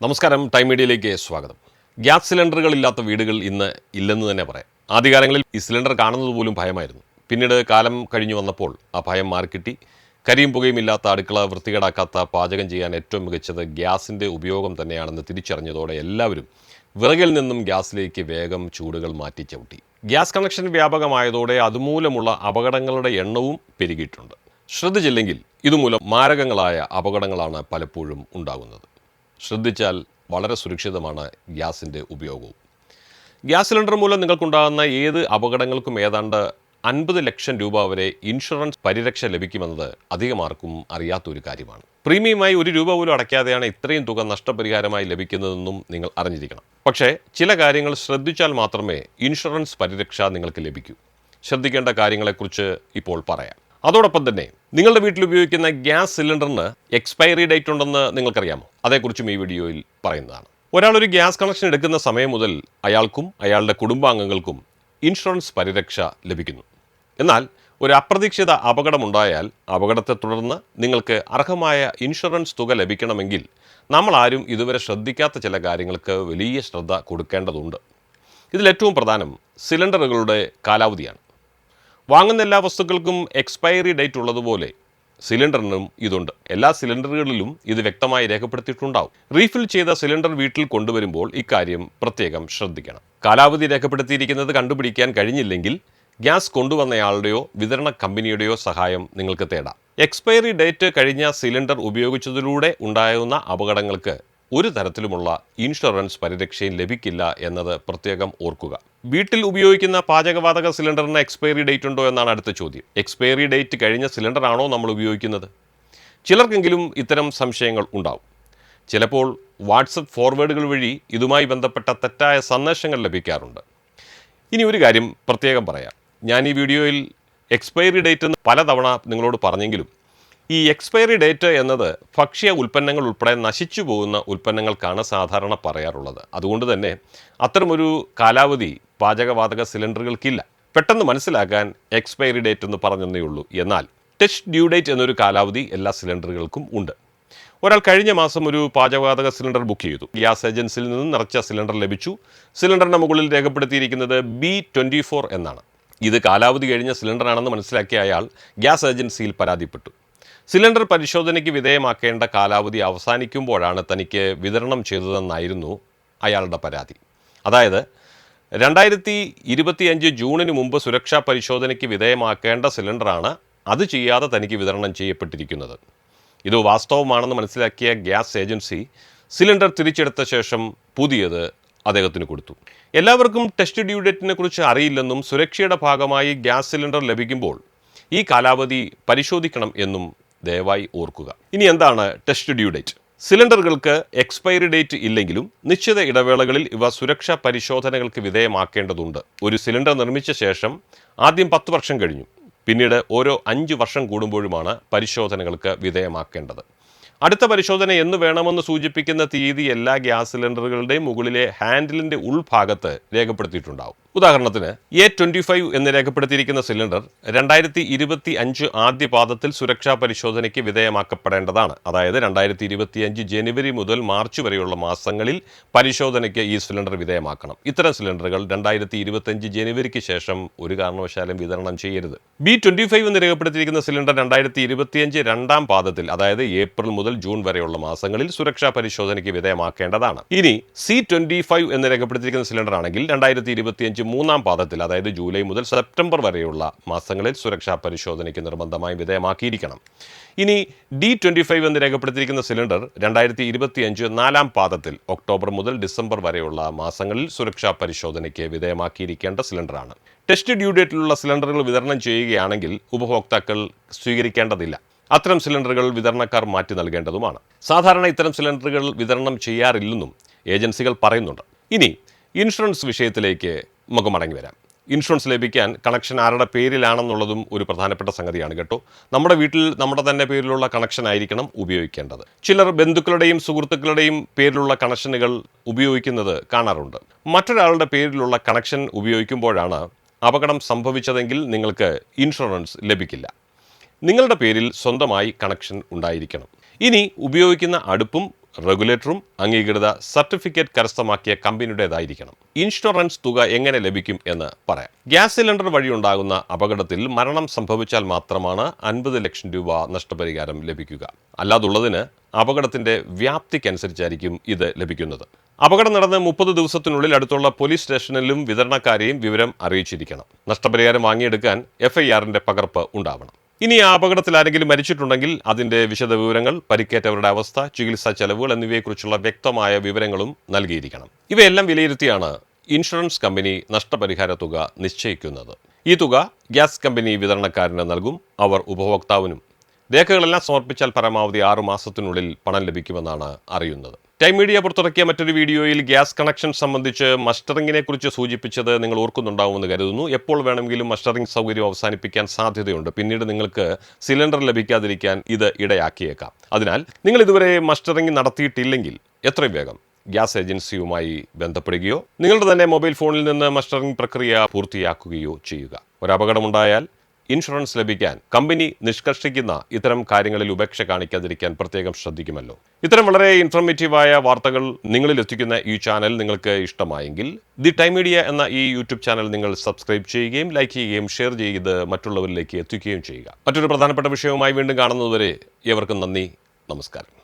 നമസ്കാരം ടൈം മീഡിയയിലേക്ക് സ്വാഗതം. ഗ്യാസ് സിലിണ്ടറുകൾ ഇല്ലാത്ത വീടുകൾ ഇന്ന് ഇല്ലെന്ന് തന്നെ പറയാം. ആദ്യകാലങ്ങളിൽ ഈ സിലിണ്ടർ കാണുന്നത് പോലും ഭയമായിരുന്നു. പിന്നീട് കാലം കഴിഞ്ഞു വന്നപ്പോൾ ആ ഭയം മാറിക്കിട്ടി. കരിയും പുകയും ഇല്ലാത്ത അടുക്കള വൃത്തികേടാക്കാത്ത പാചകം ചെയ്യാൻ ഏറ്റവും മികച്ചത് ഗ്യാസിന്റെ ഉപയോഗം തന്നെയാണെന്ന് തിരിച്ചറിഞ്ഞതോടെ എല്ലാവരും വിറകിൽ നിന്നും ഗ്യാസിലേക്ക് വേഗം ചൂടുകൾ മാറ്റി ചവിട്ടി. ഗ്യാസ് കണക്ഷൻ വ്യാപകമായതോടെ അതുമൂലമുള്ള അപകടങ്ങളുടെ എണ്ണവും പെരുകിയിട്ടുണ്ട്. ശ്രദ്ധിച്ചില്ലെങ്കിൽ ഇതുമൂലം മാരകങ്ങളായ അപകടങ്ങളാണ് പലപ്പോഴും ഉണ്ടാകുന്നത്. ശ്രദ്ധിച്ചാൽ വളരെ സുരക്ഷിതമാണ് ഗ്യാസിന്റെ ഉപയോഗവും. ഗ്യാസ് സിലിണ്ടർ മൂലം നിങ്ങൾക്കുണ്ടാകുന്ന ഏത് അപകടങ്ങൾക്കും ഏതാണ്ട് അൻപത് ലക്ഷം രൂപ വരെ ഇൻഷുറൻസ് പരിരക്ഷ ലഭിക്കുമെന്നത് അധികമാർക്കും അറിയാത്തൊരു കാര്യമാണ്. പ്രീമിയമായി ഒരു രൂപ പോലും അടയ്ക്കാതെയാണ് ഇത്രയും തുക നഷ്ടപരിഹാരമായി ലഭിക്കുന്നതെന്നും നിങ്ങൾ അറിഞ്ഞിരിക്കണം. പക്ഷേ ചില കാര്യങ്ങൾ ശ്രദ്ധിച്ചാൽ മാത്രമേ ഇൻഷുറൻസ് പരിരക്ഷ നിങ്ങൾക്ക് ലഭിക്കൂ. ശ്രദ്ധിക്കേണ്ട കാര്യങ്ങളെക്കുറിച്ച് ഇപ്പോൾ പറയാം. അതോടൊപ്പം തന്നെ നിങ്ങളുടെ വീട്ടിൽ ഉപയോഗിക്കുന്ന ഗ്യാസ് സിലിണ്ടറിന് എക്സ്പയറി ഡേറ്റ് ഉണ്ടെന്ന് നിങ്ങൾക്കറിയാമോ? അതേക്കുറിച്ചും ഈ വീഡിയോയിൽ പറയുന്നതാണ്. ഒരാൾ ഒരു ഗ്യാസ് കണക്ഷൻ എടുക്കുന്ന സമയം മുതൽ അയാൾക്കും അയാളുടെ കുടുംബാംഗങ്ങൾക്കും ഇൻഷുറൻസ് പരിരക്ഷ ലഭിക്കുന്നു. എന്നാൽ ഒരു അപ്രതീക്ഷിത അപകടമുണ്ടായാൽ അപകടത്തെ തുടർന്ന് നിങ്ങൾക്ക് അർഹമായ ഇൻഷുറൻസ് തുക ലഭിക്കണമെങ്കിൽ നമ്മൾ ആരും ഇതുവരെ ശ്രദ്ധിക്കാത്ത ചില കാര്യങ്ങൾക്ക് വലിയ ശ്രദ്ധ കൊടുക്കേണ്ടതുണ്ട്. ഇതിലേറ്റവും പ്രധാനം സിലിണ്ടറുകളുടെ കാലാവധിയാണ്. വാങ്ങുന്ന എല്ലാ വസ്തുക്കൾക്കും എക്സ്പയറി ഡേറ്റ് ഉള്ളതുപോലെ സിലിണ്ടറിനും ഇതുണ്ട്. എല്ലാ സിലിണ്ടറുകളിലും ഇത് വ്യക്തമായി രേഖപ്പെടുത്തിയിട്ടുണ്ടാവും. റീഫിൽ ചെയ്ത സിലിണ്ടർ വീട്ടിൽ കൊണ്ടുവരുമ്പോൾ ഇക്കാര്യം പ്രത്യേകം ശ്രദ്ധിക്കണം. കാലാവധി രേഖപ്പെടുത്തിയിരിക്കുന്നത് കണ്ടുപിടിക്കാൻ കഴിഞ്ഞില്ലെങ്കിൽ ഗ്യാസ് കൊണ്ടുവന്നയാളുടെയോ വിതരണ കമ്പനിയുടെയോ സഹായം നിങ്ങൾക്ക് തേടാം. എക്സ്പയറി ഡേറ്റ് കഴിഞ്ഞ സിലിണ്ടർ ഉപയോഗിച്ചതിലൂടെ ഉണ്ടാകുന്ന അപകടങ്ങൾക്ക് ഒരു തരത്തിലുമുള്ള ഇൻഷുറൻസ് പരിരക്ഷയും ലഭിക്കില്ല എന്നത് പ്രത്യേകം ഓർക്കുക. വീട്ടിൽ ഉപയോഗിക്കുന്ന പാചകവാതക സിലിണ്ടറിന് എക്സ്പയറി ഡേറ്റ് ഉണ്ടോ എന്നാണ് അടുത്ത ചോദ്യം. എക്സ്പയറി ഡേറ്റ് കഴിഞ്ഞ സിലിണ്ടറാണോ നമ്മൾ ഉപയോഗിക്കുന്നത്? ചിലർക്കെങ്കിലും ഇത്തരം സംശയങ്ങൾ ഉണ്ടാവും. ചിലപ്പോൾ വാട്സപ്പ് ഫോർവേഡുകൾ വഴി ഇതുമായി ബന്ധപ്പെട്ട തെറ്റായ സന്ദേശങ്ങൾ ലഭിക്കാറുണ്ട്. ഇനി ഒരു കാര്യം പ്രത്യേകം പറയാം. ഞാൻ ഈ വീഡിയോയിൽ എക്സ്പയറി ഡേറ്റ് എന്ന് പലതവണ നിങ്ങളോട് പറഞ്ഞെങ്കിലും ഈ എക്സ്പയറി ഡേറ്റ് എന്നത് ഭക്ഷ്യ ഉൽപ്പന്നങ്ങൾ ഉൾപ്പെടെ നശിച്ചു പോകുന്ന ഉൽപ്പന്നങ്ങൾക്കാണ് സാധാരണ പറയാറുള്ളത്. അതുകൊണ്ട് തന്നെ അത്തരമൊരു കാലാവധി പാചകവാതക സിലിണ്ടറുകൾക്കില്ല. പെട്ടെന്ന് മനസ്സിലാക്കാൻ എക്സ്പയറി ഡേറ്റ് എന്ന് പറഞ്ഞതേ ഉള്ളൂ. എന്നാൽ ടെസ്റ്റ് ഡ്യൂ ഡേറ്റ് എന്നൊരു കാലാവധി എല്ലാ സിലിണ്ടറുകൾക്കും ഉണ്ട്. ഒരാൾ കഴിഞ്ഞ മാസം ഒരു പാചകവാതക സിലിണ്ടർ ബുക്ക് ചെയ്തു. ഗ്യാസ് ഏജൻസിയിൽ നിന്ന് നിറച്ച സിലിണ്ടർ ലഭിച്ചു. സിലിണ്ടറിന് മുകളിൽ രേഖപ്പെടുത്തിയിരിക്കുന്നത് ബി ട്വന്റി ഫോർ എന്നാണ്. ഇത് കാലാവധി കഴിഞ്ഞ സിലിണ്ടറാണെന്ന് മനസ്സിലാക്കിയ അയാൾ ഗ്യാസ് ഏജൻസിയിൽ പരാതിപ്പെട്ടു. സിലിണ്ടർ പരിശോധനയ്ക്ക് വിധേയമാക്കേണ്ട കാലാവധി അവസാനിക്കുമ്പോഴാണ് തനിക്ക് വിതരണം ചെയ്തതെന്നായിരുന്നു അയാളുടെ പരാതി. അതായത് രണ്ടായിരത്തി ഇരുപത്തിയഞ്ച് ജൂണിന് മുമ്പ് സുരക്ഷാ പരിശോധനയ്ക്ക് വിധേയമാക്കേണ്ട സിലിണ്ടറാണ് അത് ചെയ്യാതെ തനിക്ക് വിതരണം ചെയ്യപ്പെട്ടിരിക്കുന്നത്. ഇത് വാസ്തവമാണെന്ന് മനസ്സിലാക്കിയ ഗ്യാസ് ഏജൻസി സിലിണ്ടർ തിരിച്ചെടുത്ത ശേഷം പുതിയത് അദ്ദേഹത്തിന് കൊടുത്തു. എല്ലാവർക്കും ടെസ്റ്റ് ഡ്യൂ ഡേറ്റിനെ കുറിച്ച് അറിയില്ലെന്നും സുരക്ഷയുടെ ഭാഗമായി ഗ്യാസ് സിലിണ്ടർ ലഭിക്കുമ്പോൾ ഈ കാലാവധി പരിശോധിക്കണം എന്നും ദയവായി ഓർക്കുക. ഇനി എന്താണ് ടെസ്റ്റ് ഡ്യൂ ഡേറ്റ്? സിലിണ്ടറുകൾക്ക് എക്സ്പയറി ഡേറ്റ് ഇല്ലെങ്കിലും നിശ്ചിത ഇടവേളകളിൽ ഇവ സുരക്ഷാ പരിശോധനകൾക്ക് വിധേയമാക്കേണ്ടതുണ്ട്. ഒരു സിലിണ്ടർ നിർമ്മിച്ച ശേഷം ആദ്യം പത്ത് വർഷം കഴിഞ്ഞു. പിന്നീട് ഓരോ അഞ്ച് വർഷം കൂടുമ്പോഴുമാണ് പരിശോധനകൾക്ക് വിധേയമാക്കേണ്ടത്. അടുത്ത പരിശോധന എന്ന് വേണമെന്ന് സൂചിപ്പിക്കുന്ന തീയതി എല്ലാ ഗ്യാസ് സിലിണ്ടറുകളുടെയും മുകളിലെ ഹാൻഡിലിന്റെ ഉൾഭാഗത്ത് രേഖപ്പെടുത്തിയിട്ടുണ്ടാവും. ഉദാഹരണത്തിന് എ ട്വന്റി ഫൈവ് എന്ന് രേഖപ്പെടുത്തിയിരിക്കുന്ന സിലിണ്ടർ രണ്ടായിരത്തി ഇരുപത്തി അഞ്ച് ആദ്യ പാദത്തിൽ സുരക്ഷാ പരിശോധനയ്ക്ക് വിധേയമാക്കപ്പെടേണ്ടതാണ്. അതായത് രണ്ടായിരത്തി ഇരുപത്തി അഞ്ച് ജനുവരി മുതൽ മാർച്ച് വരെയുള്ള മാസങ്ങളിൽ പരിശോധനയ്ക്ക് ഈ സിലിണ്ടർ വിധേയമാക്കണം. ഇത്തരം സിലിണ്ടറുകൾ രണ്ടായിരത്തി ഇരുപത്തഞ്ച് ജനുവരിക്ക് ശേഷം ഒരു കാരണവശാലും വിതരണം ചെയ്യരുത്. ബി ട്വന്റി ഫൈവ് എന്ന് രേഖപ്പെടുത്തിയിരിക്കുന്ന സിലിണ്ടർ രണ്ടായിരത്തി ഇരുപത്തിയഞ്ച് രണ്ടാം പാദത്തിൽ അതായത് ഏപ്രിൽ മുതൽ ജൂൺ വരെയുള്ള മാസങ്ങളിൽ സുരക്ഷാ പരിശോധനയ്ക്ക് വിധേയമാക്കേണ്ടതാണ്. ഇനി സി ട്വന്റി ഫൈവ് എന്ന് രേഖപ്പെടുത്തിയിരിക്കുന്ന സിലിണ്ടർ ആണെങ്കിൽ രണ്ടായിരത്തി ഇരുപത്തിയഞ്ച് മൂന്നാം പാദത്തിൽ അതായത് ജൂലൈ മുതൽ സെപ്റ്റംബർ വരെയുള്ള മാസങ്ങളിൽ സുരക്ഷാ പരിശോധനയ്ക്ക് നിർബന്ധമായി വിധേയമാക്കിയിരിക്കണം. ഇനി ഡി ട്വന്റി ഫൈവ് എന്ന് രേഖപ്പെടുത്തിയിരിക്കുന്ന സിലിണ്ടർ രണ്ടായിരത്തി ഇരുപത്തി അഞ്ച് നാലാം പാദത്തിൽ ഒക്ടോബർ മുതൽ ഡിസംബർ വരെയുള്ള മാസങ്ങളിൽ സുരക്ഷാ പരിശോധനയ്ക്ക് വിധേയമാക്കിയിരിക്കേണ്ട സിലിണ്ടറാണ്. ടെസ്റ്റ് ഡ്യൂ ഡേറ്റിലുള്ള സിലിണ്ടറുകൾ വിതരണം ചെയ്യുകയാണെങ്കിൽ ഉപഭോക്താക്കൾ സ്വീകരിക്കേണ്ടതില്ല. അത്തരം സിലിണ്ടറുകൾ വിതരണക്കാർ മാറ്റി നൽകേണ്ടതുമാണ്. സാധാരണ ഇത്തരം സിലിണ്ടറുകൾ വിതരണം ചെയ്യാറില്ലെന്നും ഏജൻസികൾ പറയുന്നുണ്ട്. ഇനി ഇൻഷുറൻസ് വിഷയത്തിലേക്ക് നമുക്ക് മടങ്ങി വരാം. ഇൻഷുറൻസ് ലഭിക്കാൻ കണക്ഷൻ ആരുടെ പേരിലാണെന്നുള്ളതും ഒരു പ്രധാനപ്പെട്ട സംഗതിയാണ് കേട്ടോ. നമ്മുടെ വീട്ടിൽ നമ്മുടെ തന്നെ പേരിലുള്ള കണക്ഷൻ ആയിരിക്കണം ഉപയോഗിക്കേണ്ടത്. ചിലർ ബന്ധുക്കളുടെയും സുഹൃത്തുക്കളുടെയും പേരിലുള്ള കണക്ഷനുകൾ ഉപയോഗിക്കുന്നത് കാണാറുണ്ട്. മറ്റൊരാളുടെ പേരിലുള്ള കണക്ഷൻ ഉപയോഗിക്കുമ്പോഴാണ് അപകടം സംഭവിച്ചതെങ്കിൽ നിങ്ങൾക്ക് ഇൻഷുറൻസ് ലഭിക്കില്ല. നിങ്ങളുടെ പേരിൽ സ്വന്തമായി കണക്ഷൻ ഉണ്ടായിരിക്കണം. ഇനി ഉപയോഗിക്കുന്ന അടുപ്പും റെഗുലേറ്ററും അംഗീകൃത സർട്ടിഫിക്കറ്റ് കരസ്ഥമാക്കിയ കമ്പനിയുടേതായിരിക്കണം. ഇൻഷുറൻസ് തുക എങ്ങനെ ലഭിക്കും എന്ന് പറയാം. ഗ്യാസ് സിലിണ്ടർ വഴി ഉണ്ടാകുന്ന അപകടത്തിൽ മരണം സംഭവിച്ചാൽ മാത്രമാണ് അൻപത് ലക്ഷം രൂപ നഷ്ടപരിഹാരം ലഭിക്കുക. അല്ലാതുള്ളതിന് അപകടത്തിന്റെ വ്യാപ്തിക്കനുസരിച്ചായിരിക്കും ഇത് ലഭിക്കുന്നത്. അപകടം നടന്ന് മുപ്പത് ദിവസത്തിനുള്ളിൽ അടുത്തുള്ള പോലീസ് സ്റ്റേഷനിലും വിതരണക്കാരെയും വിവരം അറിയിച്ചിരിക്കണം. നഷ്ടപരിഹാരം വാങ്ങിയെടുക്കാൻ എഫ്ഐആറിന്റെ പകർപ്പ് ഉണ്ടാവണം. ഇനി ആ അപകടത്തിൽ ആരെങ്കിലും മരിച്ചിട്ടുണ്ടെങ്കിൽ അതിന്റെ വിശദവിവരങ്ങൾ പരിക്കേറ്റവരുടെ അവസ്ഥ ചികിത്സാ ചെലവുകൾ എന്നിവയെക്കുറിച്ചുള്ള വ്യക്തമായ വിവരങ്ങളും നൽകിയിരിക്കണം. ഇവയെല്ലാം വിലയിരുത്തിയാണ് ഇൻഷുറൻസ് കമ്പനി നഷ്ടപരിഹാര തുക നിശ്ചയിക്കുന്നത്. ഈ തുക ഗ്യാസ് കമ്പനി വിതരണക്കാരന് നൽകും അവർ ഉപഭോക്താവിനും. രേഖകളെല്ലാം സമർപ്പിച്ചാൽ പരമാവധി ആറു മാസത്തിനുള്ളിൽ പണം ലഭിക്കുമെന്നാണ് അറിയുന്നത്. ടൈം മീഡിയ പുറത്തിറക്കിയ മറ്റൊരു വീഡിയോയിൽ ഗ്യാസ് കണക്ഷൻ സംബന്ധിച്ച് മസ്റ്ററിങ്ങിനെ കുറിച്ച് സൂചിപ്പിച്ചത് നിങ്ങൾ ഓർക്കുന്നുണ്ടാവുമെന്ന് കരുതുന്നു. എപ്പോൾ വേണമെങ്കിലും മസ്റ്ററിംഗ് സൗകര്യം അവസാനിപ്പിക്കാൻ സാധ്യതയുണ്ട്. പിന്നീട് നിങ്ങൾക്ക് സിലിണ്ടർ ലഭിക്കാതിരിക്കാൻ ഇത് ഇടയാക്കിയേക്കാം. അതിനാൽ നിങ്ങൾ ഇതുവരെ മസ്റ്ററിംഗ് നടത്തിയിട്ടില്ലെങ്കിൽ എത്രയും വേഗം ഗ്യാസ് ഏജൻസിയുമായി ബന്ധപ്പെടുകയോ നിങ്ങളുടെ തന്നെ മൊബൈൽ ഫോണിൽ നിന്ന് മസ്റ്ററിംഗ് പ്രക്രിയ പൂർത്തിയാക്കുകയോ ചെയ്യുക. ഒരു അപകടമുണ്ടായാൽ ഇൻഷുറൻസ് ലഭിക്കാൻ കമ്പനി നിഷ്കർഷിക്കുന്ന ഇത്തരം കാര്യങ്ങളിൽ ഉപേക്ഷ കാണിക്കാതിരിക്കാൻ പ്രത്യേകം ശ്രദ്ധിക്കുമല്ലോ. ഇത്തരം വളരെ ഇൻഫർമേറ്റീവായ വാർത്തകൾ നിങ്ങളിൽ എത്തിക്കുന്ന ഈ ചാനൽ നിങ്ങൾക്ക് ഇഷ്ടമായെങ്കിൽ ദി ടൈം മീഡിയ എന്ന ഈ യൂട്യൂബ് ചാനൽ നിങ്ങൾ സബ്സ്ക്രൈബ് ചെയ്യുകയും ലൈക്ക് ചെയ്യുകയും ഷെയർ ചെയ്ത് മറ്റുള്ളവരിലേക്ക് എത്തിക്കുകയും ചെയ്യുക. മറ്റൊരു പ്രധാനപ്പെട്ട വിഷയവുമായി വീണ്ടും കാണുന്നതുവരെ ഏവർക്കും നന്ദി നമസ്കാരം.